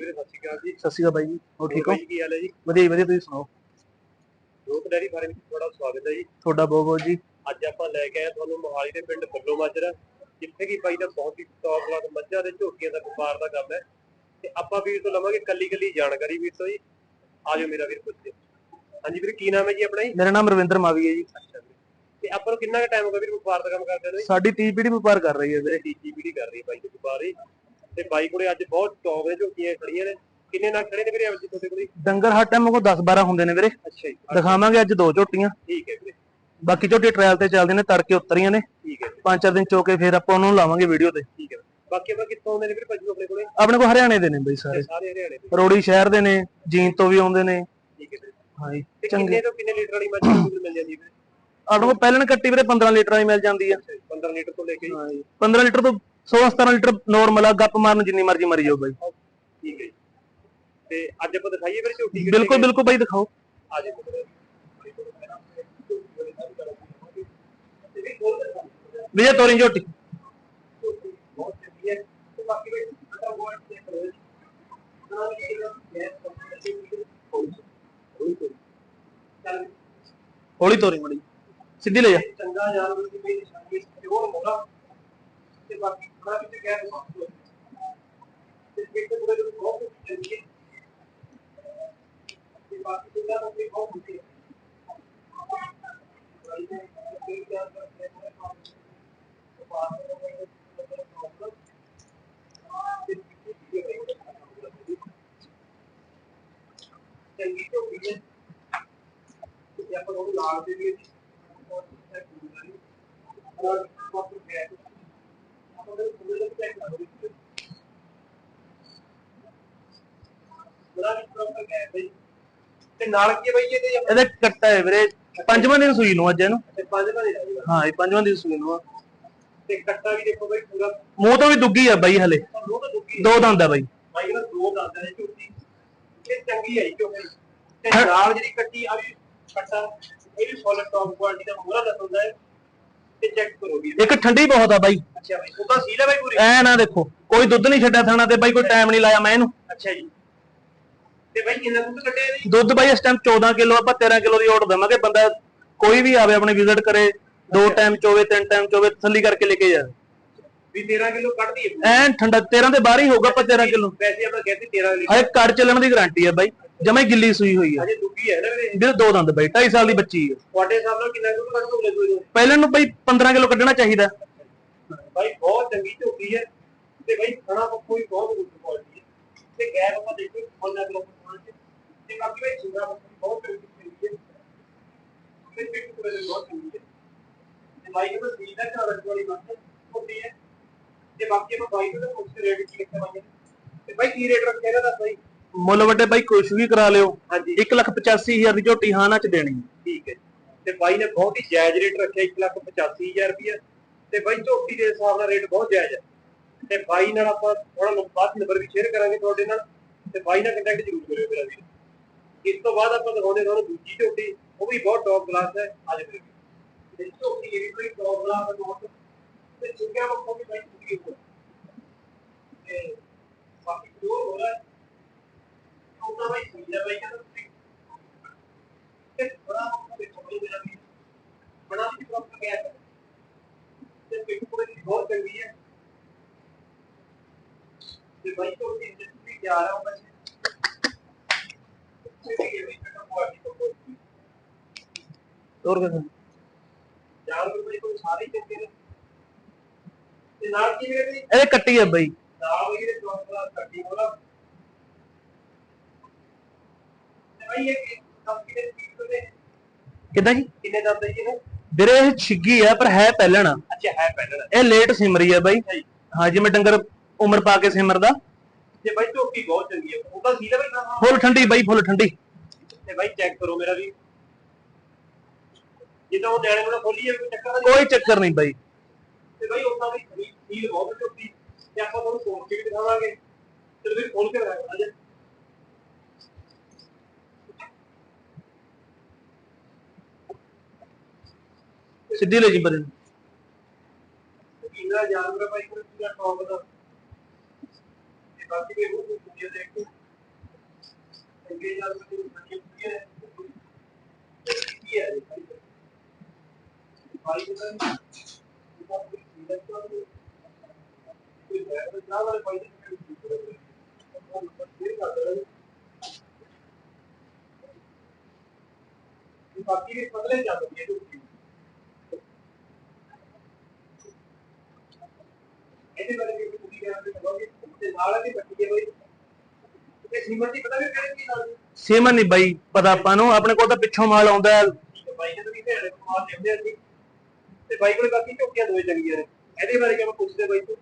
ਵੀਰੇ ਸਤਿ ਸ਼੍ਰੀ ਅਕਾਲ ਜੀ। ਸਤਿ ਸ਼੍ਰੀ ਅਕਾਲ ਬਾਈ ਜੀ। ਹੋਰ ਠੀਕ ਹੋ? ਕੀ ਹਾਲ ਹੈ ਜੀ? ਵਧੀਆ ਜੀ ਵਧੀਆ ਤੁਸੀਂ ਸੁਣਾਓ? ਲੋਕ ਡੈਰੀ ਫਾਰਮ ਵਿੱਚ ਤੁਹਾਡਾ ਸਵਾਗਤ ਹੈ ਜੀ। ਤੁਹਾਡਾ ਬਹੁਤ ਬਹੁਤ ਜੀ। ਅੱਜ ਆਪਾਂ ਲੈ ਕੇ ਆਏ ਤੁਹਾਨੂੰ ਮੋਹਾਲੀ ਦੇ ਪਿੰਡ ਬੱਲੋ ਮਾਜਰਾ ਜਿੱਥੇ ਕਿ ਬਾਈ ਦਾ ਬਹੁਤ ਹੀ ਟੌਪ ਕਲਾਸ ਮੱਝਾਂ ਦੇ ਝੋਟੀਆਂ ਦਾ ਵਪਾਰ ਦਾ ਕੰਮ ਹੈ। ਤੇ ਆਪਾਂ ਵੀਰ ਤੋਂ ਲਵਾਂਗੇ ਕੱਲੀ ਕੱਲੀ ਜਾਣਕਾਰੀ ਵੀਰ ਤੋਂ ਜੀ। ਆਜੋ ਮੇਰਾ ਵੀਰ ਪੁੱਛੇ ਹਾਂਜੀ ਵੀਰ ਕੀ ਨਾਮ ਹੈ ਜੀ ਆਪਣਾ ਜੀ? ਮੇਰਾ ਨਾਮ ਰਵਿੰਦਰ ਮਾਵੀ ਹੈ ਜੀ। ਤੇ ਆਪਾਂ ਨੂੰ ਕਿੰਨਾ ਕੁ ਟਾਈਮ ਹੋ ਗਿਆ ਵੀਰ ਵਪਾਰ ਦਾ ਕੰਮ ਕਰਦੇ ਨੂੰ ਸਾਡੀ 30 ਪੀੜ੍ਹੀ ਵਪਾਰ ਕਰ ਰਹੀ ਹੈ ਵੀਰੇ। ਤੀਜੀ ਪੀੜੀ ਕਰ ਰਹੀ ਹੈ ਬਾਈ ਦੇ ਵਪਾਰ ਹੀ ਤੇ ਬਾਈ ਕੋਲੇ ਅੱਜ ਬਹੁਤ ਟੌਪ ਦੇ ਝੋਟੀਆਂ ਖੜੀਆਂ ਨੇ। ਕਿੰਨੇ ਨਾਲ ਖੜੇ ਨੇ ਵੀਰੇ ਅੱਜ ਤੁਹਾਡੇ ਕੋਲੇ? ਡੰਗਰ ਹਰ ਟਾਈਮ ਕੋ 10 12 ਹੁੰਦੇ ਨੇ ਵੀਰੇ। ਅੱਛਾ ਜੀ। ਦਿਖਾਵਾਂਗੇ ਅੱਜ ਦੋ ਝੋਟੀਆਂ। ਠੀਕ ਹੈ ਵੀਰੇ। ਬਾਕੀ ਝੋਟੀ ਟ੍ਰਾਇਲ ਤੇ ਚੱਲਦੇ ਨੇ ਤੜਕੇ ਉਤਰੀਆਂ ਨੇ। ਠੀਕ ਹੈ ਪੰਜ ਚਾਰ ਦਿਨ ਚੋਕੇ ਫਿਰ ਆਪਾਂ ਉਹਨੂੰ ਲਾਵਾਂਗੇ ਵੀਡੀਓ ਤੇ। ਠੀਕ ਹੈ ਬਾਕੀ ਆਪਾਂ ਕਿੱਥੋਂ ਆਉਂਦੇ ਨੇ ਵੀਰੇ ਭਾਜੀ ਆਪਣੇ ਕੋਲੇ? ਆਪਣੇ ਕੋਲ ਹਰਿਆਣੇ ਦੇ ਨੇ ਬਈ ਸਾਰੇ। ਸਾਰੇ ਹਰਿਆਣੇ ਦੇ। ਰੋੜੀ ਸ਼ਹਿਰ ਦੇ ਨੇ ਜੀਨ ਤੋਂ ਵੀ ਆਉਂਦੇ ਨੇ। ਠੀਕ ਹੈ ਵੀਰੇ। ਤੇ ਚੰਗੇ। ਕਿੰਨੇ ਤੋਂ ਕਿੰਨੇ ਲੀਟਰ ਵਾਲੀ ਮੱਝ ਮਿਲ ਜਾਂਦੀ ਹੈ ਵੀਰੇ? ਆਪਣੇ ਕੋਲ ਪਹਿਲਣ ਕੱਟੀ ਵੀਰੇ 15 ਲੀਟਰ ਵਾਲੀ ਮਿਲ ਜਾਂਦੀ ਜੀ 15 ਲੀਟਰ ਤੋਂ ਲੈ ਕੇ। ਜੀ। ਹਾਂਜੀ 15 ਲੀਟਰ ਤੋਂ 16 17 ਲੀਟਰ ਨਾਰਮਲ ਆ ਗੱਪ ਮਾਰਨ ਜਿੰਨੀ ਮਰਜ਼ੀ ਮਰੀ ਜਾਓ ਬਾਈ। ਠੀਕ ਹੈ ਜੀ। ਤੇ ਅੱਜ ਆਪਾਂ ਦਿਖਾਈਏ ਵੀਰੇ ਝੋਟੀ ਕਿਹੜੀ ਬਿਲਕੁਲ ਬਿਲਕੁਲ ਬਾਈ ਦਿਖਾਓ। ਆ ਜਾਓ। ਵੀਰੇ। ਤੇ ਵੀ ਖੋਲ ਦੇ ਵੀਰੇ ਤੋਰੀ ਝੋਟੀ। ਬਹੁਤ ਚੰਗੀ ਹੈ ਤੇ ਬਾਕੀ ਵੀ ਅਟਾ ਗੋਲ ਤੇ ਕਰੋ ਜੀ ਨਾਲ ਇਹ ਗੈਸ ਚੱਲ ਹੌਲੀ ਤੋਰੀ ਮੜੀ ਸਿੱਧੀ ਲੈ ਜਾ। ਚੰਗਾ ਯਾਰ ਤੁਸੀਂ ਮੋੜਾ। ਤੇ ਬਾਕੀ ਥੋੜਾ ਵੀ ਤੇ ਗੈਸ ਤੇ ਪੂਰੇ ਨੂੰ ਬਹੁਤ ਚੰਗੀ ਹੈ ਤੇ ਬਾਕੀ ਜਿਹੜਾ ਉਹ ਵੀ ਬਹੁਤ ਹੁੰਦੀ ਹੈ ਚੰਗੀ ਤੋਂ ਹੈ ਤੇ ਆਪਾਂ ਉਹ ਲਾਲ ਦੇ ਵੀ ਤੇ ਨਾਲ ਕੀ ਬਈ ਇਹਦੇ ਇਹਦੇ ਕੱਟਾ ਹੈ ਵੀਰੇ। ਪੰਜਵਾਂ ਦਿਨ ਸੂਈ ਨੂੰ ਅੱਜ ਇਹਨੂੰ। ਤੇ ਪੰਜ ਵਾਲੇ ਜਾਈਗਾ ਹਾਂ ਇਹ ਪੰਜਵਾਂ ਦਿਨ ਸੂਈ ਨੂੰ ਆ। ਤੇ ਕੱਟਾ ਵੀ ਦੇਖੋ ਬਈ ਪੂਰਾ। ਮੂੰਹ ਤੋਂ ਵੀ ਦੁੱਗੀ ਆ ਬਾਈ ਹਲੇ। ਦੋ ਤਾਂ ਦੁੱਕੀ ਦੋ ਦੰਦ ਆ ਬਾਈ। ਬਾਈ ਨਾ ਦੋ ਦੰਦਾਂ ਦੀ ਝੋਟੀ। ਇਹ ਚੰਗੀ ਹੈ ਝੋਟੀ। ਤੇ ਨਾਲ ਜਿਹੜੀ ਕੱਟੀ ਆ ਵੀ ਕੱਟਾ ਇਹ ਵੀ ਫੁੱਲ ਟੌਪ ਕੁਆਲਿਟੀ ਦਾ ਮੂਹਰਾ ਦਾ ਹੁੰਦਾ ਹੈ। ਤੇ ਚੈੱਕ ਕਰੋ ਵੀ ਇੱਕ ਠੰਡੀ ਬਹੁਤ ਆ ਬਾਈ। ਅੱਛਾ ਬਈ ਉਹਦਾ ਸੀਲ ਹੈ ਬਈ ਪੂਰੀ? ਐ ਨਾ ਦੇਖੋ ਕੋਈ ਦੁੱਧ ਨਹੀਂ ਛੱਡਿਆ ਥਾਣਾ ਤੇ ਬਾਈ ਕੋਈ ਟਾਈਮ ਨਹੀਂ ਲਾਇਆ ਮੈਂ ਇਹਨੂੰ। ਅੱਛਾ ਜੀ। ਤੇ ਬਈ ਕਿੰਨਾ ਦੁੱਧ ਕੱਢਿਆ ਇਹਨੇ ਦੁੱਧ ਬਾਈ ਇਸ ਟਾਈਮ 14 ਕਿਲੋ ਆਪਾਂ 13 ਕਿਲੋ ਦੀ ਆਰਡਰ ਦੇਵਾਂਗੇ। ਬੰਦਾ ਕੋਈ ਵੀ ਆਵੇ ਆਪਣੇ ਵਿਜ਼ਿਟ ਕਰੇ ਦੋ ਟਾਈਮ ਚੋਵੇ ਤਿੰਨ ਟਾਈਮ ਚੋਵੇ ਤਸੱਲੀ ਕਰਕੇ ਲੈ ਕੇ ਜਾ ਵੀ 13 ਕਿਲੋ ਕੱਢਦੀ ਹੈ ਐਨ ਠੰਡਾ 13 ਦੇ ਬਾਹਰ ਹੀ ਹੋਊਗਾ ਆਪਾਂ 13 ਕਿਲੋ। ਵੈਸੇ ਆਪਾਂ ਕਹਿੰਦੇ 13 ਲੀਟਰ ਹਜੇ ਕੱਢ ਚੱਲਣ ਦੀ ਗਾਰੰਟੀ ਹੈ ਬਾਈ। ਜਮੇ ਗਿੱਲੀ ਸੂਈ ਹੋਈ ਆ। ਅਜੇ ਦੁੱਗੀ ਹੈ ਨਾ ਵੀਰੇ। ਵੀਰੇ ਦੋ ਦੰਦ ਬਾਈ 2.5 ਸਾਲ ਦੀ ਬੱਚੀ ਹੈ ਤੁਹਾਡੇ ਹਿਸਾਬ ਨਾਲ ਕਿੰਨਾ ਦੁੱਧ ਕੱਢ ਦੋਗੇ ਤੁਸੀਂ ਪਹਿਲਾਂ ਨੂੰ ਬਾਈ 15 ਕਿਲੋ ਕੱਢਣਾ ਚਾਹੀਦਾ। ਭਾਈ ਬਹੁਤ ਚੰਗੀ ਝੋਟੀ ਹੈ। ਤੇ ਭਾਈ ਖਾਣਾ ਪੱਕੋ ਵੀ ਬਹੁਤ ਗੁੱਡ ਕੁਆਲਿਟੀ ਹੈ। ਤੇ ਗੈਰ ਆਪਾਂ ਦੇਖੋ ਫੋਨਾਂ ਦੇ ਲੋਕਾਂ ਚ ਤੇ ਬਾਕੀ ਭਾਈ ਸੁਣਾ ਬਹੁਤ ਚੰਗੀ ਚੀਜ਼ ਹੈ। ਤੇ ਪਿੱਟ ਪੂਰੇ ਦੇ ਬਹੁਤ ਚੰਗੀ ਹੈ। ਤੇ ਬਾਈ ਨੂੰ ਸੀਲ ਦਾ ਚਾਰਜ ਵਾਲੀ ਮੱਛ ਹੁੰਦੀ ਹੈ। ਤੇ ਬਾਕੀ ਆਪਾਂ ਬਾਈ ਨੂੰ ਉਸ ਰੇਟ ਕੀ ਲਿਖਿਆ ਹੋਇਆ ਤੇ ਭਾਈ ਕੀ ਰੇਟ ਰੱਖਿਆ ਇਹਦਾ ਦੱਸ ਭਾਈ ਮੁੱਲ ਵੱਡੇ ਬਾਈ ਕੁਛ ਵੀ ਕਰਾ ਲਿਓ। ਹਾਂਜੀ। 185000 ਦੀ ਝੋਟੀ ਹਾਂ ਨਾ ਚ ਦੇਣੀ। ਠੀਕ ਹੈ ਤੇ ਬਾਈ ਨੇ ਬਹੁਤ ਹੀ ਜਾਇਜ਼ ਰੇਟ ਰੱਖਿਆ 185000 ਰੁਪਏ ਤੇ ਬਾਈ ਝੋਟੀ ਦੇ ਹਿਸਾਬ ਨਾਲ ਰੇਟ ਬਹੁਤ ਜਾਇਜ਼ ਹੈ। ਤੇ ਬਾਈ ਨਾਲ ਆਪਾਂ ਥੋੜਾ ਬਾਅਦ ਨੰਬਰ ਵੀ ਸ਼ੇਅਰ ਕਰਾਂਗੇ ਤੁਹਾਡੇ ਨਾਲ। ਤੇ ਬਾਈ ਨਾਲ ਕੰਟੈਕਟ ਜ਼ਰੂਰ ਕਰਿਓ ਮੇਰਾ ਵੀਰ। ਇਸ ਤੋਂ ਬਾਅਦ ਆਪਾਂ ਦਿਖਾਉਂਦੇ ਤੁਹਾਨੂੰ ਦੂਜੀ ਝੋਟੀ। ਉਹ ਵੀ ਬਹੁਤ ਟੌਪ ਕਲਾਸ ਹੈ। ਅੱਜ ਮੇਰੇ ਤੇ ਝੋਟੀ ਇਹ ਵੀ ਬੜੀ ਟੌਪ ਕਲਾਸ ਹੈ ਬਹੁਤ। ਤੇ ਚੁੱਕਿਆ ਪੱਖੋਂ ਵੀ ਬਾਈ ਚੁੱਕੀ ਹੋਈ ਤੇ ਬਾਕੀ ਜੋ ਹੋ ਰਿਹਾ। ਹੈ ਉਹਦਾ ਬਾਈ ਸੁਣਿਆ ਬਾਈ ਕਹਿੰਦਾ ਵੀ ਵੀ ਹੈ ਹੈ ਵੀ ਇੰਡਸਟਰੀ ਜਾ ਹਾਂ ਇਹ ਵੀ ਹੀ ਨੇ? ਵੀ ਵੀ ਕੰਪਨੀ ਦੇ ਕਿੱਦਾਂ ਜੀ? ਕਿੰਨੇ ਦੰਦ ਹੈ ਜੀ ਇਹ ਵੀਰੇ ਇਹ ਛਿੱਗੀ ਆ ਪਰ ਹੈ ਪਹਿਲਣ ਆ। ਅੱਛਾ ਹੈ ਪਹਿਲਾਂ ਇਹ ਲੇਟ ਸਿਮਰੀ ਆ ਬਾਈ। ਜੀ। ਹਾਂ ਜਿਵੇਂ ਡੰਗਰ ਉਮਰ ਪਾ ਕੇ ਸਿਮਰਦਾ। ਤੇ ਬਾਈ ਝੋਟੀ ਬਹੁਤ ਚੰਗੀ ਹੈ ਉਹਦਾ ਸੀਲ ਹੈ ਬਾਈ ਖਾਣਾ ਫੁੱਲ ਠੰਡੀ ਬਾਈ ਫੁੱਲ ਠੰਡੀ। ਤੇ ਬਾਈ ਚੈੱਕ ਕਰੋ ਮੇਰਾ ਵੀ। ਜਿੱਦਾਂ ਉਹ ਨਿਆਣੇ ਨੂੰ ਖੋਲੀ ਹੈ ਕੋਈ ਚੱਕਰ ਨਹੀਂ। ਕੋਈ ਚੱਕਰ ਨਹੀਂ ਬਾਈ। ਤੇ ਬਾਈ ਉਹਨਾਂ ਦੀ ਖਰੀਦ ਸੀਲ ਬਹੁਤ ਝੋਟੀ ਤੇ ਆਪਾਂ ਤੁਹਾਨੂੰ ਫੋਨ ਕੇ ਵੀ ਦਿਖਾਵਾਂਗੇ। ਤੇ ਵੀ ਖੋਲ ਕੇ ਰੱਖ ਅਜੇ ਸਿੱਧੀ ਲੈ ਜੀ ਬਰੇ ਕਿੰਨਾ ਜਾਨਵਰ ਬਾਈ ਕੋਲ ਪੂਰਾ ਟੌਪ ਦਾ। ਬਾਕੀ ਵੀ ਉਹ ਕੁੜੀ ਦੇਖ ਕੇ ਅੱਗੇ ਜਾ ਕੇ ਕੁੜੀ ਕੀ ਹੈ ਕੀ ਹੈ ਭਾਈ। ਬਤਾ ਕੋਈ ਸੀਰੀਅਸ ਤਾਂ ਨਹੀਂ ਕੋਈ ਬੈਠ ਨਾ ਵਾਲੇ ਭਾਈ ਬਾਕੀ ਵੀ ਪਤਲੇ ਜਾਂਦੇ ਨੇ ਇਹਦੇ ਬਾਰੇ ਵੀ ਤੁਸੀਂ ਕਹਿੰਦੇ ਕਰੋਗੇ ਤੇ ਨਾਲ ਦੀ ਪੱਟੀ ਹੈ ਬਈ। ਤੇ ਸੀਮਤ ਦੀ ਪਤਾ ਵੀ ਕਿਹੜੇ ਕੀ ਨਾਲ? ਸੀਮਨ ਨਹੀਂ ਬਾਈ ਪਤਾ ਆਪਾਂ ਨੂੰ ਆਪਣੇ ਕੋਲ ਤਾਂ ਪਿੱਛੋਂ ਮਾਲ ਆਉਂਦਾ। ਹੈ। ਬਾਈ ਕਹਿੰਦੇ ਵੀ ਭੇੜੇ ਕਮਾਲ ਲੈਂਦੇ ਅਸੀਂ। ਤੇ ਬਾਈ ਕੋਲ ਬਾਕੀ ਝੋਕੀਆਂ ਦੋਵੇਂ ਚੰਗੀਆਂ ਨੇ। ਇਹਦੇ ਬਾਰੇ ਕਿਵੇਂ ਪੁੱਛਦੇ ਬਾਈ ਤੋਂ?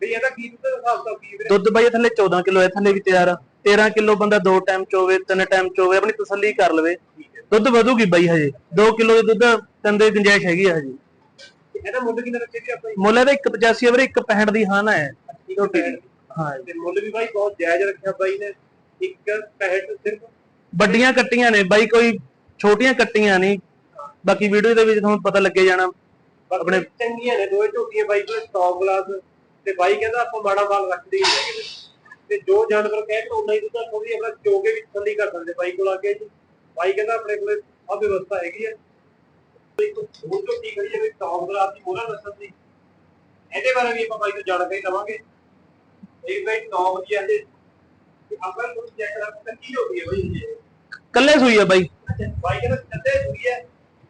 ਵੀ ਇਹਦਾ ਕੀ ਦੁੱਧ ਦਾ ਹਿਸਾਬ ਤਾਂ ਕੀ ਵੀਰੇ? ਦੁੱਧ ਬਾਈ ਥੱਲੇ 14 ਕਿਲੋ ਹੈ ਥੱਲੇ ਵੀ ਤਿਆਰ ਆ। 13 ਕਿਲੋ ਬੰਦਾ ਦੋ ਟਾਈਮ ਚੋਵੇ ਤਿੰਨ ਟਾਈਮ ਚੋਵੇ ਆਪਣੀ ਤਸੱਲੀ ਕਰ ਲਵੇ। ਦੁੱਧ ਵਧੂਗੀ ਬਾਈ ਹਜੇ। 2 ਕਿਲੋ ਦੇ ਦੁੱਧ ਤੰਦੇ ਗੁੰਜਾਇਸ਼ ਹੈਗੀ ਆ ਹਜੇ। ਇਹਦਾ ਮੁੱਲ ਕਿੰਨਾ ਰੱਖੇ ਜੀ ਆਪਾਂ ਮੁੱਲ ਇਹਦਾ 185 ਹੈ ਵੀਰੇ 165 ਦੀ ਹਾਨਾ ਹੈ ਦੀ ਹਾਂ ਤੇ ਮੁੱਲ ਵੀ ਬਾਈ ਬਹੁਤ ਜਾਇਜ਼ ਰੱਖਿਆ ਬਾਈ ਨੇ। ਇੱਕ 65 ਸਿਰਫ। ਵੱਡੀਆਂ ਕੱਟੀਆਂ ਨੇ ਬਾਈ ਕੋਈ ਛੋਟੀਆਂ ਕੱਟੀਆਂ ਨਹੀਂ। ਬਾਕੀ ਵੀਡੀਓ ਦੇ ਵਿੱਚ ਤੁਹਾਨੂੰ ਪਤਾ ਲੱਗੇ ਜਾਣਾ। ਆਪਣੇ ਚੰਗੀਆਂ ਨੇ ਦੋਵੇਂ ਝੋਟੀਆਂ ਬਾਈ ਕੋਲ ਸਟਾਕ ਗਲਾਸ ਤੇ ਬਾਈ ਕਹਿੰਦਾ ਆਪਾਂ ਮਾੜਾ ਮਾਲ ਰੱਖਦੇ ਹੀ ਹੈਗੇ। ਤੇ ਜੋ ਜਾਨਵਰ ਕਹੇ ਤਾਂ ਉਨਾ ਹੀ ਦੁੱਧ ਥੋੜੀ ਆਪਣਾ ਚੋਗੇ ਵਿੱਚ ਥੱਲੀ ਕਰ ਸਕਦੇ ਬਾਈ ਕੋਲ ਆ ਕੇ। ਜੀ ਬਾਈ ਕਹਿੰਦਾ ਆਪਣੇ ਕੋਲੇ ਆ ਵਿਵਸਥਾ ਹੈਗੀ ਹੈ ਇੱਕ ਹੋਰ ਝੋਟੀ ਖੜੀ ਹੈ ਵੀ ਸਟਾਕ ਗਲਾਸ ਦੀ ਮੋਹਰਾ ਨਸਲ ਦੀ ਇਹਦੇ ਬਾਰੇ ਵੀ ਆਪਾਂ ਬਾਈ ਤੋਂ ਜਾਣਕਾਰੀ ਲਵਾਂਗੇ ਇਹ ਬਾਈ ਟੌਪ ਦੀ ਹੈ ਤੇ ਆਪਾਂ ਨੂੰ ਚੈੱਕ ਕਰਾਂ ਕੀ ਹੋ ਗਈ ਹੈ ਬਾਈ ਇਹ ਕੱਲੇ ਸੂਈ ਆ ਬਾਈ ਅੱਛਾ ਬਾਈ ਕਹਿੰਦਾ ਕੱਦੇ ਹੋਈ ਹੈ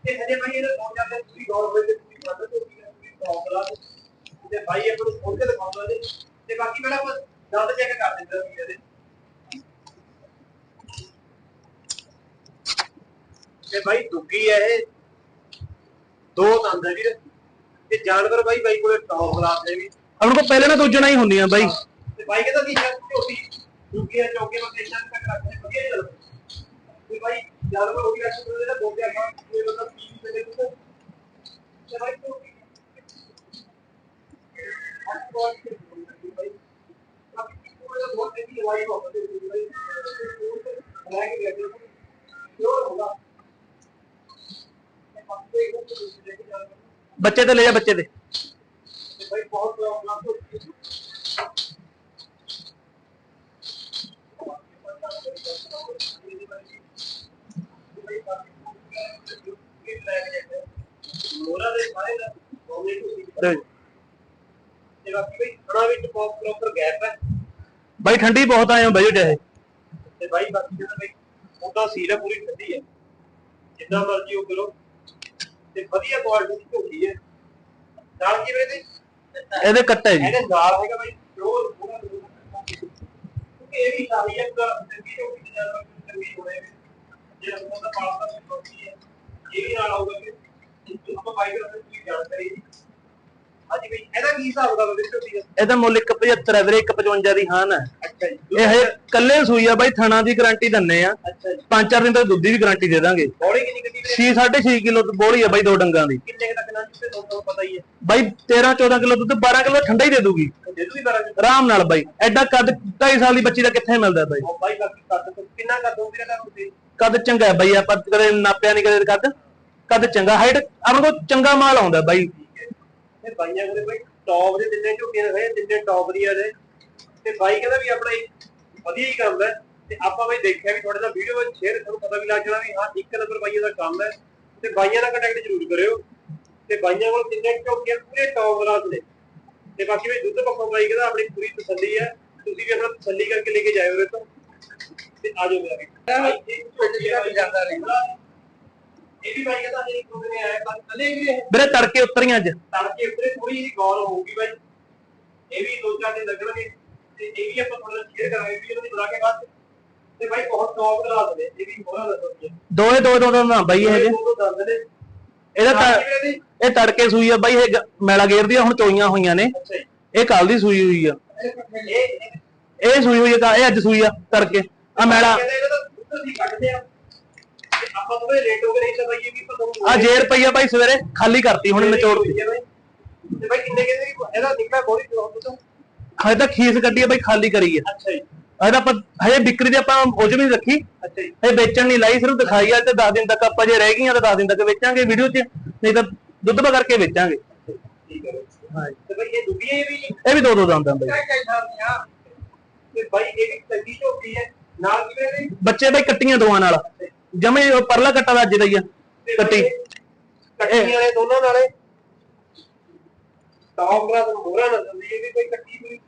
ਤੇ ਹਜੇ ਬਾਈ ਇਹਦਾ ਦੋ ਚਾਰ ਦਿਨ ਤੁਸੀਂ ਗੌਰ ਹੋਏ ਤੇ ਤੁਸੀਂ ਕਰਦੇ ਹੋ ਕਿ ਤੁਸੀਂ ਪ੍ਰੋਬਲਮ ਤੇ ਬਾਈ ਆਪਾਂ ਨੂੰ ਖੋਲ ਕੇ ਦਿਖਾਉਂਦਾ ਜੀ ਤੇ ਬਾਕੀ ਮੇਰਾ ਆਪਾਂ ਦੰਦ ਚੈੱਕ ਕਰ ਦਿੰਦਾ ਵੀ ਇਹਦੇ ਤੇ ਬਾਈ ਦੁੱਗੀ ਹੈ ਇਹ ਦੋ ਦੰਦ ਹੈ ਵੀਰ। ਤੇ ਜਾਨਵਰ ਬਾਈ ਬਾਈ ਕੋਲੇ ਟੌਪ ਕਲਾਸ ਦੇ ਵੀ। ਆਪਣੇ ਕੋਲ ਪਹਿਲੇ ਨਾ ਦੂਜਣਾ ਹੀ ਹੁੰਦੀਆਂ ਬਾਈ। ਤੇ ਬਾਈ ਕਹਿੰਦਾ ਕਿ ਸ਼ਾਇਦ ਝੋਟੀ ਦੁੱਗੀ ਹੈ ਚੌਕੇ ਪਰ ਸਟੇਸ਼ਨ ਤੱਕ ਰੱਖਦੇ ਵਧੀਆ ਚੱਲ। ਤੇ ਬਾਈ ਜਾਨਵਰ ਹੋ ਗਿਆ ਸ਼ੁਰੂ ਦੇ ਦੋ ਪਿਆ ਖਾ ਇਹ ਮਤਲਬ ਪੀ ਵੀ ਦੇ ਦੁੱਧ ਤੇ ਬਾਈ ਝੋਟੀ। ਅੱਜ ਬਹੁਤ ਕਿ ਬਾਈ। ਬਾਕੀ ਕੋਈ ਦਾ ਬਹੁਤ ਤੇਜ਼ੀ ਹਵਾਈ ਹੋ ਗਈ ਬਾਈ ਲੈ ਕੇ ਗਿਆ ਜੋ ਹੋਗਾ ਤੇ ਪਾਸੇ ਇੱਕ ਦੂਸਰੇ ਦੇ ਕੇ ਜਾਨਵਰ ਬੱਚੇ ਤੇ ਲੈ ਜਾ ਬੱਚੇ ਤੇ ਤੇ ਬਾਈ ਬਹੁਤ ਪ੍ਰੋਬਲਮ ਹੋ ਗਈ ਮੋਰਾ ਦੇ ਸਾਰੇ ਦਾ ਬੋਲੇ ਤੁਸੀਂ ਅਰੇ ਤੇ ਬਾਕੀ ਬਈ ਥੋੜਾ ਵਿੱਚ ਬਹੁਤ ਪ੍ਰੋਪਰ ਗੈਪ ਹੈ ਬਾਈ ਠੰਡੀ ਬਹੁਤ ਆਏ ਹੋ ਬਾਈ ਚਾਹੇ ਤੇ ਬਾਈ ਬਾਕੀ ਜਿਹੜਾ ਬਈ ਉਹਦਾ ਸੀਲ ਹੈ ਪੂਰੀ ਠੰਡੀ ਹੈ ਜਿੰਨਾ ਮਰਜ਼ੀ ਉਹ ਕਰੋ ਤੇ ਵਧੀਆ ਕੁਆਲਿਟੀ ਦੀ ਝੋਟੀ ਹੈ। ਨਾਲ ਕੀ ਵੀਰੇ ਤੇ ਇਹਦੇ ਕੱਟ ਜੀ। ਇਹਦੇ ਨਾਲ ਹੈਗਾ ਬਾਈ ਜੋ ਪੂਰਾ ਕਿਉਂਕਿ ਇਹ ਵੀ ਸਾਰੀ ਇੱਕ ਚੰਗੀ ਝੋਟੀ ਦੀ ਜਾਨਵਰ ਚੰਗੀ ਹੋਏ ਜੇ ਆਪਾਂ ਦਾ ਪਾਲਦਾ ਦੀ ਝੋਟੀ ਹੈ ਇਹ ਵੀ ਨਾਲ ਆਊਗਾ ਕਿ ਆਪਾਂ ਬਾਈ ਦਾ ਜਾਣਕਾਰੀ ਹਾਂਜੀ ਬਈ ਇਹਦਾ ਕੀ ਹਿਸਾਬ ਦਾ ਵੀਰੇ ਝੋਟੀ ਦਾ ਇਹਦਾ ਮੁੱਲ 175 ਹੈ ਵੀਰੇ 155 ਦੀ ਹਾਨ ਹੈ ਅੱਛਾ ਜੀ। ਇਹ ਕੱਲੇ ਸੂਈ ਆ ਬਾਈ ਥਣਾ ਦੀ ਗਾਰੰਟੀ ਦਿੰਨੇ ਆ। ਅੱਛਾ ਜੀ। ਪੰਜ ਚਾਰ ਦਿਨ ਤੱਕ ਦੁੱਧ ਦੀ ਵੀ ਗਾਰੰਟੀ ਦੇ ਦਾਂਗੇ। ਬੋਲੀ ਕਿੰਨੀ ਵੀਰੇ? 6 6.5 ਕਿਲੋ ਬੋਲੀ ਆ ਬਾਈ ਦੋ ਡੰਗਾਂ ਦੀ। ਕਿੰਨੇ ਕੁ ਤੱਕ ਨਾ ਤੁਹਾਨੂੰ ਪਤਾ ਹੀ ਹੈ? ਬਾਈ 13 14 ਕਿਲੋ ਦੁੱਧ 12 ਕਿਲੋ ਠੰਡਾ ਹੀ ਦੇ ਦੂਗੀ। ਬਾਰਾਂ ਚ ਆਰਾਮ ਨਾਲ ਬਾਈ ਐਡਾ ਕੱਦ 2.5 ਸਾਲ ਦੀ ਬੱਚੀ ਦਾ ਕਿੱਥੇ ਮਿਲਦਾ ਬਾਈ? ਉਹ ਬਾਈ ਬਾਕੀ ਕੱਦ ਕਿੰਨਾ ਦੋ ਤੁਹਾਨੂੰ ਚੰਗਾ ਹੈ ਬਾਈ ਆਪਾਂ ਕਦੇ ਨਾਪਿਆ ਨਹੀਂ ਕਦੇ ਕੱਦ। ਕੱਦ ਚੰਗਾ ਹਾਈਟ ਆਪਣੇ ਕੋਲ ਚੰਗਾ ਮਾਲ ਆਉਂਦਾ ਬਾਈ। ਤੇ ਬਾਈਆਂ ਕੋਲੇ ਬਾਈ ਟੌਪ ਦੇ ਜਿੰਨੇ ਝੋਟੀਆਂ ਨੇ, ਜਿੰਨੇ ਟੌਪ ਦੀਆਂ ਨੇ। ਤੇ ਬਾਈ ਕਹਿੰਦਾ ਵੀ ਆਪਣਾ ਵਧੀਆ ਹੀ ਕੰਮ ਹੈ। ਤੇ ਆਪਾਂ ਬਾਈ ਦੇਖਿਆ ਵੀ ਤੁਹਾਡੇ ਦਾ ਵੀਡੀਓ ਵਿੱਚ ਸ਼ੇਅਰ ਤੁਹਾਨੂੰ ਪਤਾ ਵੀ ਲੱਗ ਜਾਣਾ ਵੀ ਹਾਂ, ਇੱਕ ਨੰਬਰ ਬਾਈਆਂ ਦਾ ਕੰਮ ਹੈ। ਤੇ ਬਾਈਆਂ ਨਾਲ ਕੰਟੈਕਟ ਜ਼ਰੂਰ ਕਰਿਓ। ਤੇ ਬਾਈਆਂ ਕੋਲ ਜਿੰਨੇ ਝੋਟੀਆਂ ਪੂਰੇ ਟੌਪ ਕਲਾਸ ਨੇ। ਤੇ ਬਾਕੀ ਵੀ ਦੁੱਧ ਪੱਕਾ ਬਾਈ ਕਹਿੰਦਾ ਆਪਣੀ ਪੂਰੀ ਤਸੱਲੀ ਹੈ। ਤੁਸੀਂ ਵੀ ਆਪਣਾ ਤਸੱਲੀ ਕਰਕੇ ਲੈ ਕੇ ਜਾਇਓ ਉਰੇ ਤੋਂ। ਤੇ ਆ ਜਾਓ ਮੇਰਾ ਵੀ ਇਹ ਝੋਟੀ ਦਾ ਜਾਂਦਾ ਰਹੇਗਾ ਇਹ ਵੀ ਬਾਈ ਕਹਿੰਦਾ ਜਿਹੜੀ ਕੋਈ ਨੇ ਆਇਆ ਕੱਲ ਕੱਲੇ ਵੀ ਇਹ ਵੀਰੇ ਤੜਕੇ ਉਤਰੀਆਂ ਅੱਜ। ਤੜਕੇ ਉੱਤੇ ਥੋੜੀ ਜਿਹੀ ਗੌਰ ਹੋਊਗੀ ਬਾਈ ਇਹ ਵੀ ਦੋ ਚਾਰ ਦਿਨ ਲੱਗਣਗੇ ਤੇ ਇਹ ਵੀ ਆਪਾਂ ਥੋੜਾ ਸ਼ੇਅਰ ਕਰਾਂਗੇ ਵੀ ਉਹਨਾਂ ਦੀ ਬਣਾ ਕੇ ਬਾਅਦ। ਤੇ ਬਾਈ ਬਹੁਤ ਟੌਪ ਦਾ ਨੇ ਇਹ ਵੀ ਹੋਣਾ ਦੱਸੋ ਜੀ ਦੋਏ ਦੋ ਦੋ ਦਾ ਨਾ ਬਾਈ ਇਹ ਜੇ। ਇਹਦਾ ਤਾਂ ਇਹ ਤੜਕੇ ਸੂਈ ਆ ਬਾਈ ਇਹ ਮੈਲਾ ਗੇਰ ਦੀ ਹੁਣ ਚੋਈਆਂ ਹੋਈਆਂ ਨੇ। ਜੀ। ਇਹ ਕੱਲ ਦੀ ਸੂਈ ਹੋਈ ਆ। ਇਹ ਸੂਈ ਹੋਈ ਆ ਇਹ ਅੱਜ ਸੂਈ ਆ ਤੜਕੇ। ਆ ਮੈਲਾ ਆਪਾਂ ਥੋੜੇ ਲੇਟ ਹੋ ਗਏ ਨਹੀਂ ਤਾਂ ਬਾਈ ਇਹ ਵੀ ਆਪਾਂ ਤੁਹਾਨੂੰ ਆ ਜੇਰ ਪਈ ਆ ਬਾਈ ਸਵੇਰੇ ਖਾਲੀ ਕਰਤੀ ਹੁਣ ਨਿਚੋੜਤੀ ਤੇ ਬਾਈ ਕਿੰਨੇ ਕਹਿੰਦੇ ਵੀ ਇਹਦਾ ਨਿਕਲਿਆ ਬੋਲੀ ਤੋਂ ਹਜੇ ਤਾਂ ਖੀਸ ਕੱਢੀ ਆ ਬਾਈ ਖਾਲੀ ਕਰੀ ਆ। ਅੱਛਾ ਜੀ। ਹਜੇ ਆਪਾਂ ਹਜੇ ਵਿਕਰੀ ਦੀ ਆਪਾਂ ਉਹ ਵੀ ਨਹੀਂ ਰੱਖੀ। ਅੱਛਾ ਜੀ। ਹਜੇ ਵੇਚਣ ਨਹੀਂ ਲਾਈ ਸਿਰਫ ਦਿਖਾਈ ਆ ਤੇ 10 ਦਿਨ ਤੱਕ ਆਪਾਂ ਜੇ ਰਹਿ ਗਈਆਂ ਤਾਂ 10 ਦਿਨ ਤੱਕ ਵੇਚਾਂਗੇ ਵੀਡੀਓ 'ਚ ਨਹੀਂ ਤਾਂ ਦੁੱਧ ਪਾ ਕਰਕੇ ਵੇਚਾਂਗੇ। ਠੀਕ ਹੈ ਹਾਂ ਤੇ ਬਾਈ ਇਹ ਦੁੱਧੀਆਂ ਵੀ? ਇਹ ਵੀ ਦੋ ਦੋ ਦੰਦਾਂ ਬਾਈ। ਦੀਆਂ ਤੇ ਇਹ ਹੈ ਨਾਲ ਕਿਵੇਂ ਬੱਚੇ ਬਾਈ ਕੱਟੀਆਂ ਦੋਵਾਂ ਨਾਲ। ਜਮੇ ਉਹ ਪਰਲਾ ਕੱਟਾ ਦਾ ਅੱਜ ਦਾ ਹੀ ਆ ਤੇ ਕੱਟੀ ਕੱਟੀਆਂ ਵਾਲੇ ਦੋਨਾਂ ਨਾਲੇ। ਟੌਪ ਕਲਾਸ ਮੋਹਰਾ ਨਾ ਦਿੰਦੀ ਇਹ ਵੀ ਕੋਈ ਕੱਟੀ ਹੋਈ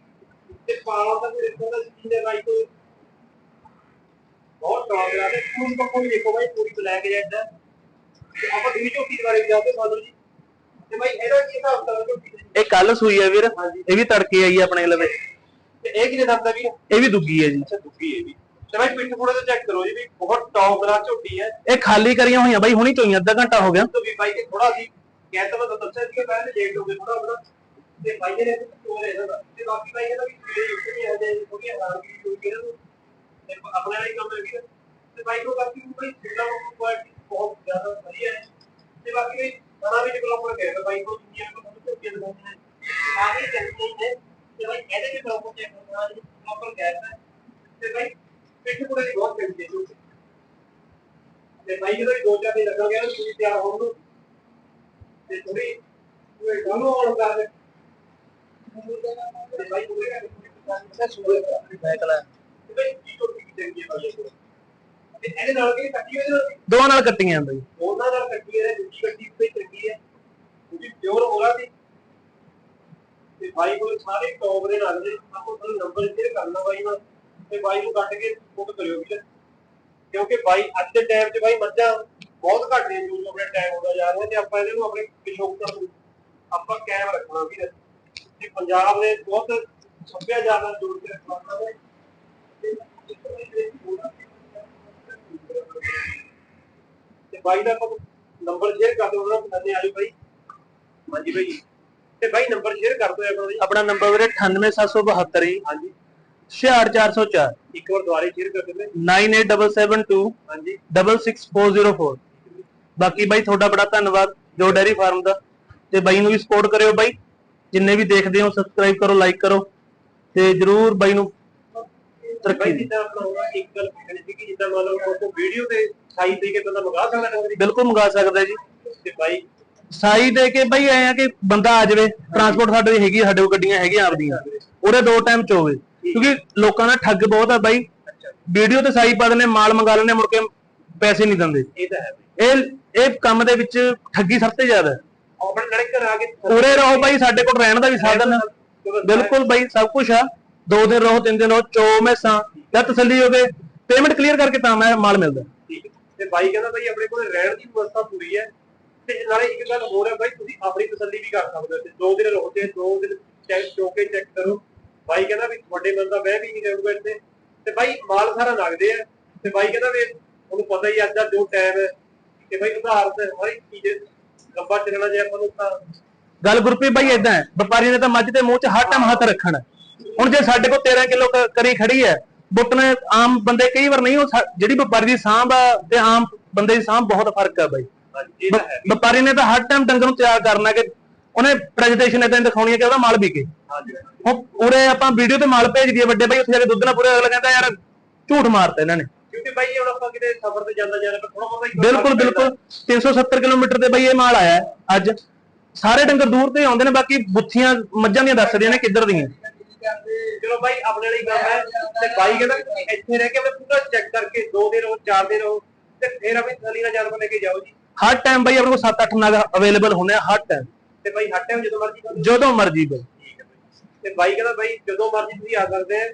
ਤੇ ਪਾਲਾ ਤਾਂ ਕੋਈ ਇਦਾਂ ਦਾ ਚੀਜ਼ ਹੈ ਬਾਈ ਕੋਈ ਬਹੁਤ ਟੌਪ ਕਲਾਸ ਹੈ। ਤੁਸੀਂ ਤਾਂ ਕੋਈ ਦੇਖੋ ਬਾਈ ਪੂਰੀ ਬਲੈਕ ਜੈਡ ਹੈ ਤੇ ਆਪਾਂ ਦੂਜੀ ਝੋਟੀ ਦੇ ਬਾਰੇ ਵੀ ਜਾਣਦੇ ਫਾਦਰ ਜੀ। ਤੇ ਬਾਈ ਇਹਦਾ ਕੀ ਹਿਸਾਬ ਹੈ ਝੋਟੀ? ਇਹ ਕੱਲ ਸੂਈ ਆ ਵੀਰ। ਇਹ ਵੀ ਤੜਕੇ ਆਈ ਆਪਣੇ ਲਵੇ। ਤੇ ਇਹ ਕਿਹਦੇ ਨਾਮ ਦਾ ਵੀ ਇਹ ਵੀ ਦੁੱਗੀ ਹੈ ਜੀ। ਅੱਛਾ ਦੁੱਗੀ ਹੈ ਵੀ। ਤੇ ਬਾਈ ਪਿੱਠ ਥੋੜਾ ਜਿਹਾ ਚੈੱਕ ਕਰੋ ਜੀ ਵੀ ਬਹੁਤ ਟੌਪ ਕਲਾਸ ਝੋਟੀ ਹੈ। ਇਹ ਖਾਲੀ ਕਰੀਆਂ ਹੋਈਆਂ ਬਾਈ ਹੁਣੀ ਚੋਈਆਂ ਅੱਧਾ ਘੰਟਾ ਹੋ ਗਿਆ। ਤੋਂ ਵੀ ਬਾਈ ਕੇ ਥੋੜਾ ਸੀ ਕਹਿ ਤਾਂ ਮੈਂ ਤੁਹਾਨੂੰ ਦੱਸਿਆ ਸੀ ਕਿ ਪਹਿਲੇ ਲੇਟ ਹੋ ਗਏ ਥੋੜਾ ਬੜਾ ਤੇ ਬਾਈ ਨੇ ਤੋਂ ਰਹਿਣਾ ਦਾ ਤੇ ਬਾਕੀ ਬਾਈ ਕਹਿੰਦਾ ਵੀ ਸਵੇਰੇ ਉੱਠ ਨਹੀਂ ਆਦੇ ਥੋੜੀ ਆਰਾਮਗੀ ਹੋਈ ਕਿ ਨੂੰ ਤੇ ਆਪਣੇ ਵਾਲੀ ਕੰਮ ਹੈ ਵੀ ਤੇ ਬਾਈ ਨੂੰ ਬਾਕੀ ਕੋਈ ਸਿੱਧਾ ਕੁਆਲਿਟੀ ਬਹੁਤ ਜ਼ਿਆਦਾ ਵਧੀਆ ਹੈ। ਤੇ ਬਾਕੀ ਵੀ ਸਾਰਾ ਵੀ ਡਿਵੈਲਪਰ ਕਰਿਆ ਬਾਈ ਨੂੰ ਦੁਨੀਆ ਨੂੰ ਬਹੁਤ ਚੋਕੀ ਦਿਖਾਉਂਦੇ ਨੇ। ਆਗੇ ਚੱਲਦੇ ਨੇ ਤੇ ਬਾਈ ਇਹਦੇ ਵੀ ਡਿਵੈਲਪਰ ਚੈੱਕ ਕਰਨਾ ਹੈ ਤੇ ਬਾਈ ਪਿੱਠ ਪੁੜੇ ਦੀ ਬਹੁਤ ਚੰਗੀ ਹੈ ਤੇ ਬਾਈ ਜਦੋਂ ਵੀ ਦੋ ਚਾਰ ਦਿਨ ਲੱਗਣਗੇ ਨਾ ਤੁਸੀਂ ਤਿਆਰ ਹੋਣ ਨੂੰ ਤੇ ਥੋੜੀ ਕੋਈ ਗਾਣੋ ਆਉਣ ਕਰ ਦੇ ਤੇ ਬਾਈ ਪੂਰੇ ਕਰ ਸੂਰੇ ਬੈਕ ਲੈ ਤੇ ਬਾਈ ਕੀ ਟੋਟੀ ਕੀ ਚੰਗੀ ਹੈ ਬਾਈ ਇਹ। ਤੇ ਇਹਦੇ ਨਾਲ ਕੀ ਕੱਟੀ ਹੋਈ ਨਾਲ ਦੋਵਾਂ ਨਾਲ ਕੱਟੀਆਂ ਬਾਈ ਉਹਨਾਂ ਨਾਲ ਕੱਟੀ ਹੈ ਦੂਜੀ ਕੱਟੀ ਤੇ ਚੰਗੀ ਹੈ ਕਿਉਂਕਿ ਪਿਓਰ ਹੋਗਾ ਸੀ ਤੇ ਬਾਈ ਕੋਲ ਸਾਰੇ ਟੌਪ ਦੇ ਨਾਲ ਦੇ ਆਪਾਂ ਤੁਹਾਨੂੰ ਨੰਬਰ ਸ਼ੇਅਰ ਕਰਨਾ ਬਾਈ ਨਾਲ ਤੇ ਬਾਈ ਨੂੰ ਕੱਟ ਕੇ ਬੁੱਕ ਕਰਿਓ ਵੀਰ ਕਿਉਂਕਿ ਬਾਈ ਅੱਜ ਦੇ ਟਾਈਮ 'ਚ ਬਾਈ ਮੱਝਾਂ ਬਹੁਤ ਘੱਟ ਨੇ ਜੋ ਆਪਣੇ ਟਾਈਮ ਹੁੰਦਾ ਜਾ ਰਿਹਾ ਤੇ ਆਪਾਂ ਇਹਦੇ ਨੂੰ ਆਪਣੇ ਪਿਛੋਕੜ ਨੂੰ ਆਪਾਂ ਕਾਇਮ ਰੱਖਣਾ ਵੀਰ ਤੇ ਪੰਜਾਬ ਦੇ ਬਹੁਤ ਸੱਭਿਆਚਾਰ ਨਾਲ ਜੋੜ ਕੇ ਰੱਖਣਾ ਹੈ ਤੇ ਬਾਈ ਦਾ ਆਪਾਂ ਨੰਬਰ ਸ਼ੇਅਰ ਕਰ ਦਿਓ ਉਹਨਾਂ ਨੂੰ ਕਹਿੰਦੇ ਆਜੋ ਬਾਈ। ਹਾਂਜੀ ਬਾਈ। ਤੇ ਬਾਈ ਨੰਬਰ ਸ਼ੇਅਰ ਕਰ ਦਿਓ ਆਪਣਾ ਨੰਬਰ ਵੀਰੇ 98772 ਜੀ। ਹਾਂਜੀ। 66404 ਇੱਕ ਵਾਰ ਦੁਬਾਰੇ ਸ਼ੇਅਰ ਕਰ ਦਿੰਦੇ। 98772 ਹਾਂਜੀ। 66404 ਬਾਕੀ ਬਾਈ ਤੁਹਾਡਾ ਬੜਾ ਧੰਨਵਾਦ ਜੋ ਡੈਰੀ ਫਾਰਮ ਦਾ। ਤੇ ਬਾਈ ਨੂੰ ਵੀ ਸਪੋਰਟ ਕਰਿਓ ਬਾਈ। ਜਿੰਨੇ ਵੀ ਦੇਖਦੇ ਹੋ ਸਬਸਕ੍ਰਾਈਬ ਕਰੋ ਲਾਈਕ ਕਰੋ। ਤੇ ਜਰੂਰ ਬਾਈ ਨੂੰ ਤਰੱਕੀ ਜਿੱਦਾਂ ਆਪਣਾ ਹੋਣਾ ਇੱਕ ਗੱਲ ਕਹਿਣੀ ਸੀ ਕਿ ਜਿੱਦਾਂ ਮੰਨ ਲਓ ਕੋਈ ਵੀਡੀਓ ਤੇ ਸਾਈਜ਼ ਦੇ ਕੇ ਬੰਦਾ ਮੰਗਾ ਸਕਦਾ ਦੀ ਬਿਲਕੁਲ ਮੰਗਾ ਸਕਦਾ ਜੀ। ਤੇ ਬਾਈ? ਸਾਈ ਦੇ ਕੇ ਬਾਈ ਐ ਆ ਕਿ ਬੰਦਾ ਆ ਜਾਵੇ ਟਰਾਂਸਪੋਰਟ ਸਾਡੇ ਦੀ ਹੈਗੀ ਸਾਡੇ ਕੋਲ ਗੱਡੀਆਂ ਹੈਗੀਆਂ ਆਪਦੀਆਂ। ਉਹਦੇ ਦੋ ਟਾਈਮ ਚ ਹੋਵੇ। ਕਿਉਂਕਿ ਲੋਕਾਂ ਦਾ ਠੱਗ ਬਹੁਤ ਆ ਬਾਈ। ਵੀਡੀਓ ਤੇ ਸਾਈ ਪਾ ਦਿੰਦੇ ਮਾਲ ਮੰਗਾ ਲੈਂਦੇ ਮੁੜ ਕੇ ਪੈਸੇ ਨਹੀਂ ਦਿੰਦੇ। ਇਹ ਤਾਂ ਹੈ ਇਹ ਇਹ ਕੰਮ ਦੇ ਵਿੱਚ ਠੱਗੀ ਸਭ ਤੋਂ ਜ਼ਿਆਦਾ। ਹੈ ਆਪਣੇ ਲੜੇ ਘਰ ਆ ਕੇ ਉਰੇ ਰਹੋ ਬਾਈ ਸਾਡੇ ਕੋਲ ਰਹਿਣ ਦਾ ਵੀ ਸਾਧਨ। ਬਿਲਕੁਲ ਬਾਈ ਸਭ ਕੁਝ ਆ। ਦੋ ਦਿਨ ਰਹੋ ਤਿੰਨ ਦਿਨ ਰਹੋ ਚੋ ਮੈਸਾਂ ਜਾਂ ਤਸੱਲੀ ਹੋ ਗਏ ਪੇਮੈਂਟ ਕਲੀਅਰ ਕਰਕੇ ਤਾਂ ਮੈਂ ਮਾਲ ਮਿਲਦਾ। ਤੇ ਬਾਈ ਕਹਿੰਦਾ ਬਾਈ ਆਪਣੇ ਕੋਲ ਰਹਿਣ ਦੀ ਵਿਵਸਥਾ ਪੂਰੀ ਹੈ। ਤੇ ਨਾਲੇ ਇੱਕ ਗੱਲ ਹੋਰ ਹੈ ਬਾਈ ਤੁਸੀਂ ਆਪਣੀ ਤਸੱਲੀ ਵੀ ਕਰ ਸਕਦੇ ਹੋ। ਤੇ ਦੋ ਦਿਨ ਰਹੋ ਤੇ ਦੋ ਦਿਨ ਚੈੱਕ ਚੋਕੇ ਚੈੱਕ ਕਰੋ। ਬਾਈ ਕਹਿੰਦਾ ਵੀ ਤੁਹਾਡੇ ਬੰਦਾ ਬਹਿ ਵੀ ਨਹੀਂ ਰਹੂਗਾ ਇੱਥੇ। ਤੇ ਬਾਈ ਮਾਲ ਸਾਰਾ ਲੱਗਦੇ ਆ। ਤੇ ਬਾਈ ਕਹਿੰਦਾ ਵੀ ਤੁਹਾਨੂੰ ਪਤਾ ਹੀ ਅੱਜ ਦਾ ਜੋ ਟਾਈਮ ਹੈ। ਕਿ ਬਾਈ ਉਧਾਰ ਤੇ ਹਰ ਇੱਕ ਚੀਜ਼ ਲੰਬਾ ਚੱਲਣਾ ਜੇ ਆਪਾਂ ਨੂੰ ਤਾਂ। ਗੱਲ ਗੁਰਪ੍ਰੀਤ ਬਾਈ ਇਦਾਂ ਹੈ ਵਪਾਰੀ ਨੇ ਤਾਂ ਮੱਝ ਦੇ ਮੂੰਹ 'ਚ ਹਰ ਟਾਈਮ ਹੱਥ ਰੱਖਣਾ। ਹੁਣ ਜੇ ਸਾਡੇ ਕੋਲ 13 ਕਿਲੋ ਕਰੀ ਖੜੀ ਹੈ ਬੁੱਟ ਨੇ ਆਮ ਬੰਦੇ ਕਈ ਵਾਰ ਨਹੀਂ ਉਹ ਜਿਹੜੀ ਵਪਾਰੀ ਦੀ ਸਾਂਭ ਤੇ ਆਮ ਬੰਦੇ ਦੀ ਸਾਂਭ ਬਹੁਤ ਫ਼ਰਕ ਬਾਈ। ਹੈ। ਵ- ਵਪਾਰੀ ਨੇ ਤਾਂ ਹਰ ਟਾਈਮ ਡੰਗਰ ਨੂੰ ਤਿਆਰ ਕਰਨਾ ਕਿ ਉਹਨੇ ਪ੍ਰੈਜੈਂਟੇਸ਼ਨ ਇਦਾਂ ਦਿਖਾਉਣੀ ਹੈ ਕਿ ਉਹਦਾ ਮਾਲ ਵਿਕੇ। ਹਾਂਜੀ ਹੁਣ ਉਰੇ ਆਪਾਂ ਵੀਡੀਓ ਤੇ ਮਾਲ ਭੇਜ ਦਈਏ ਵੱਡੇ ਬਾਈ ਉੱਥੇ ਜਾ ਕੇ ਦੁੱਧ ਨਾ ਪੂਰੇ ਅਗਲਾ ਕਹਿੰਦਾ ਯਾਰ ਝੂਠ ਮਾਰਤਾ ਇਹਨਾਂ ਨੇ। ਕਿਉਂਕਿ ਬਾਈ ਹੁਣ ਆਪਾਂ ਕਿਤੇ ਸਫ਼ਰ ਤੇ ਜਾਂਦਾ ਜਾਂਦਾ ਥੋੜਾ ਬਹੁਤਾ ਬਿਲਕੁਲ ਬਿਲਕੁਲ। 370 ਕਿਲੋਮੀਟਰ ਤੇ ਬਈ ਇਹ ਮਾਲ ਆਇਆ ਅੱਜ। ਸਾਰੇ ਡੰਗਰ ਦੂਰ ਤੇ ਆਉਂਦੇ ਨੇ ਬਾਕੀ ਬੁੱਥੀਆਂ ਮੱਝਾਂ ਦੀਆਂ ਦੱਸਦੀਆਂ ਨੇ ਕਿੱਧਰ ਦੀਆਂ। ਚਲੋ ਬਾਈ ਆਪਣੇ ਲਈ ਕੰਮ ਹੈ। ਤੇ ਬਾਈ ਕਹਿੰਦਾ ਇੱਥੇ ਰਹਿ ਕੇ ਆਪਣੇ ਪੂਰਾ ਚੈੱਕ ਕਰਕੇ ਦੋ ਦਿਨ ਹੋ ਚਾਰ ਦਿਨ ਹੋ ਤੇ ਫਿਰ ਆਪਣੀ ਥਲੀ ਨਾਲ ਜਾਨਵਰ ਲੈ ਕੇ ਜਾਓ ਜੀ। ਹਰ ਟਾਈਮ ਬਈ ਆਪਣੇ ਕੋਲ 7-8 ਨਗ ਅਵੇਲੇਬਲ ਹੁੰਦੇ ਆ ਹਰ ਟਾਈਮ ਤੇ ਬਾਈ ਹਰ ਟਾਈਮ ਜਦੋਂ ਮਰਜ਼ੀ ਕਰੋ। ਜਦੋਂ ਮਰਜ਼ੀ ਬਈ ਠੀਕ ਹੈ ਬਾਈ। ਤੇ ਬਾਈ ਕਹਿੰਦਾ ਬਾਈ ਜਦੋਂ ਮਰਜ਼ੀ ਤੁਸੀਂ ਆ ਸਕਦੇ ਆ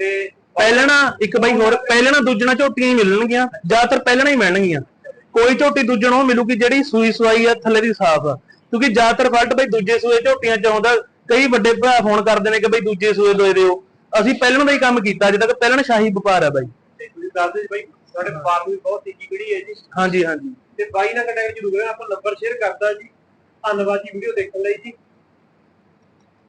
ਤੇ ਪਹਿਲਣਾ ਇੱਕ ਬਈ ਹੋਰ ਪਹਿਲਣਾ ਦੂਜਣਾ ਝੋਟੀਆਂ ਹੀ ਮਿਲਣਗੀਆਂ ਜ਼ਿਆਦਾਤਰ ਪਹਿਲਣਾ ਹੀ ਮਿਲਣਗੀਆਂ। ਕੋਈ ਝੋਟੀ ਦੂਜਣ ਉਹ ਮਿਲੂਗੀ ਜਿਹੜੀ ਸੂਈ ਸਵਾਈ ਆ ਥੱਲੇ ਦੀ ਸਾਫ਼ ਆ। ਕਿਉਂਕਿ ਜ਼ਿਆਦਾਤਰ ਫਲਟ ਬਈ ਦੂਜੇ ਸੂਏ ਝੋਟੀਆਂ ਚ ਆਉਂਦਾ ਕਈ ਵੱਡੇ ਭਰਾ ਫੋਨ ਕਰਦੇ ਨੇ ਕਿ ਬਈ ਦੂਜੇ ਸੂਏ ਦੋਏ ਦਿਓ। ਅਸੀਂ ਪਹਿਲਣ ਦਾ ਹੀ ਕੰਮ ਕੀਤਾ ਅਜੇ ਤੱਕ ਪਹਿਲਣ ਸ਼ਾਹੀ ਵਪਾਰ ਆ ਬਾਈ। ਤੁਸੀਂ ਦੱਸਦੇ ਜੀ ਬਾਈ ਤੁਹਾਡੇ ਵਪਾਰ ਨੂੰ ਵੀ ਬਹੁਤ ਤੇਜ਼ੀ ਕਿਹੜੀ ਹੈ ਜੀ। ਹਾਂਜੀ ਹਾਂਜੀ। ਤੇ ਬਾਈ ਨਾਲ ਕੰਟੈਕਟ ਜ਼ਰੂਰ ਕਰਨਾ ਆਪਾਂ ਨੰਬਰ ਸ਼ੇਅਰ ਕਰਦਾ ਜੀ। ਧੰਨਵਾਦ ਜੀ ਵੀਡੀਓ ਦੇਖਣ ਲਈ ਜੀ।